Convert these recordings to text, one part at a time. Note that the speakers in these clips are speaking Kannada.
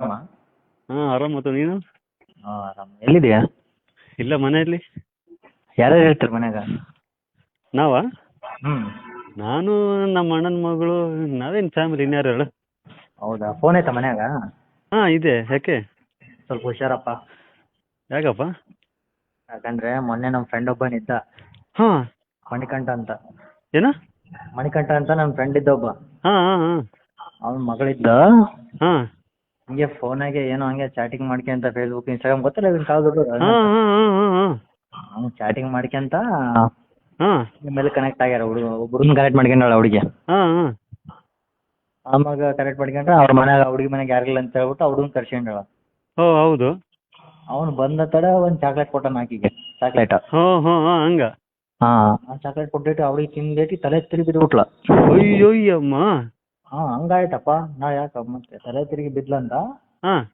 ಹಾಂ ಆರಾಮ್ ಮತ್ತು ನೀನು? ಆರಾಮ್. ಎಲ್ಲಿದೆಯಾ ಇಲ್ಲ ಮನೆಯಲ್ಲಿ. ಯಾರ್ಯಾರು ಇರ್ತೀರಿ ಮನ್ಯಾಗ? ನಾವಾ? ನಾನು ನಮ್ಮ ಅಣ್ಣನ ಮಗಳು ನಾವೇನ್ ಫ್ಯಾಮಿಲಿ ಇನ್ಯಾರು ಹೇಳು? ಹೌದಾ? ಫೋನ್ ಐತಾ ಮನ್ಯಾಗ? ಹಾ ಇದೆ. ಯಾಕೆ? ಸ್ವಲ್ಪ ಹುಷಾರಪ್ಪ. ಯಾಕಪ್ಪ? ಯಾಕಂದ್ರೆ ಮೊನ್ನೆ ನಮ್ಮ ಫ್ರೆಂಡ್ ಒಬ್ಬನಿದ್ದ ಹಾ. ಮಣಿಕಂಠ ಅಂತ. ಏನು? ಮಣಿಕಂಠ ಅಂತ ನನ್ನ ಫ್ರೆಂಡ್ ಇದ್ದ ಒಬ್ಬ. ಹಾ ಹಾ ಹಾಂ. ಅವ್ನ ಮಗಳಿದ್ದ. ಹಾಂ. ಹಿಂಗೆ ಫೋನಾಗೆ ಏನೋ ಹಂಗೆ ಚಾಟಿಂಗ್ ಮಾಡ್ಕೊಂತ ಫೇಸ್ಬುಕ್ ಇನ್ಸ್ಟಾಗ್ರಾಮ್ ಗೊತ್ತಲ್ಲ ಇವ್ನ ಕಾಲ್ ದೊಡ್ಡ ಚಾಟಿಂಗ್ ಮಾಡ್ಕೊಂತ ಮೇಲೆ ಕನೆಕ್ಟ್ ಆಗ್ಯಾರ ಹುಡುಗ ಹುಡುಗನ್ ಕನೆಕ್ಟ್ ಮಾಡ್ಕೊಂಡಾಳ ಹುಡುಗಿ. ಆಮಾಗ ಕನೆಕ್ಟ್ ಮಾಡ್ಕೊಂಡ್ರೆ ಅವ್ರ ಮನ್ಯಾಗ ಹುಡುಗಿ ಮನೆಗೆ ಯಾರಿಲ್ಲ ಅಂತ ಹೇಳ್ಬಿಟ್ಟು ಹುಡುಗನ್ ಕರ್ಸ್ಕೊಂಡಾಳ. ಓ ಹೌದು. ಅವನು ಬಂದ ತಡ ಒಂದ್ ಚಾಕ್ಲೇಟ್ ಕೊಟ್ಟಾನ ಆಕಿಗೆ ಚಾಕ್ಲೇಟ್ ಹಂಗ. ಹಾಂ ಆ ಚಾಕ್ಲೇಟ್ ಕೊಟ್ಟಿಟ್ಟು ಅವ್ಳಿಗೆ ತಿಂದೇಟಿ ತಲೆ ತಿರುಗಿ ಬಿಟ್ಬಿಟ್ಲ ಅಯ್ಯೋಯ್ಯಮ್ಮ. ಹಾ ಹಂಗಾಯ್ತಪ್ಪ. ನಾ ಯಾಕ ಮತ್ತೆ ತಲೆ ತಿರುಗಿ ಬಿದ್ಲಂತ? ಅಂತ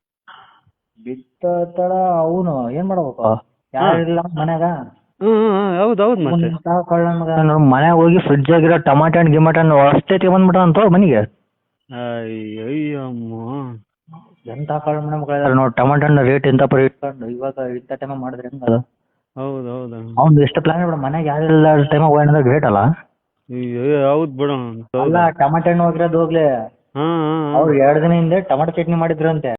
ಬಿದ್ದ ತಡ ಅವನು ಏನ್ ಮಾಡ್ಬೇಕು? ಯಾರಿಲ್ಲ ಮನ್ಯಾಗ? ಹ್ಮ್ ಹೌದು ಹೌದು ಮತ್ತೆ. ಮನ್ಯಾಗ ಹೋಗಿ ಫ್ರಿಡ್ಜ್ ಆಗಿರೋ ಟಮಾಟ ಹಣ್ಣು ಗಿಮಾಟ ಹಣ್ಣು ಅಷ್ಟೇ ತಗೊಂಡ್ಬಿಟ್ಟ ಅಂತ ಮನಿಗೆ? ಎಂತ ಕಳ್ಳ ಮನೆ ಮಕ್ಕಳ ನೋಡಿ ಟಮಾಟ ಹಣ್ಣು ರೇಟ್ ಎಂತ ಪರಿ? ಇಟ್ಕೊಂಡು ಇವಾಗ ಇಂಥ ಟೈಮ್ ಮಾಡಿದ್ರೆ ಹೆಂಗ? ಹೌದು ಹೌದು. ಅವ್ನು ಎಷ್ಟು ಪ್ಲಾನ್ ಬಿಡ ಮನ್ಯಾಗ ಯಾರಿಲ್ಲ ಟೈಮ್ ಹೋಗೋಣ ಗ್ರೇಟ್ ಅಲ್ಲ? ಹೌದು ಬಿಡು. ಅಲ್ಲ ಟಮಾಟೆ ಹಣ್ಣು ಹೋಗಿರೋದು ಹೋಗ್ಲಿ. ಹಾಂ ಹಾಂ ಅವ್ರು ಎರಡ್ ದಿನ ಹಿಂದೆ ಟಮಾಟೋ ಚಟ್ನಿ ಮಾಡಿದ್ರಂತೆ.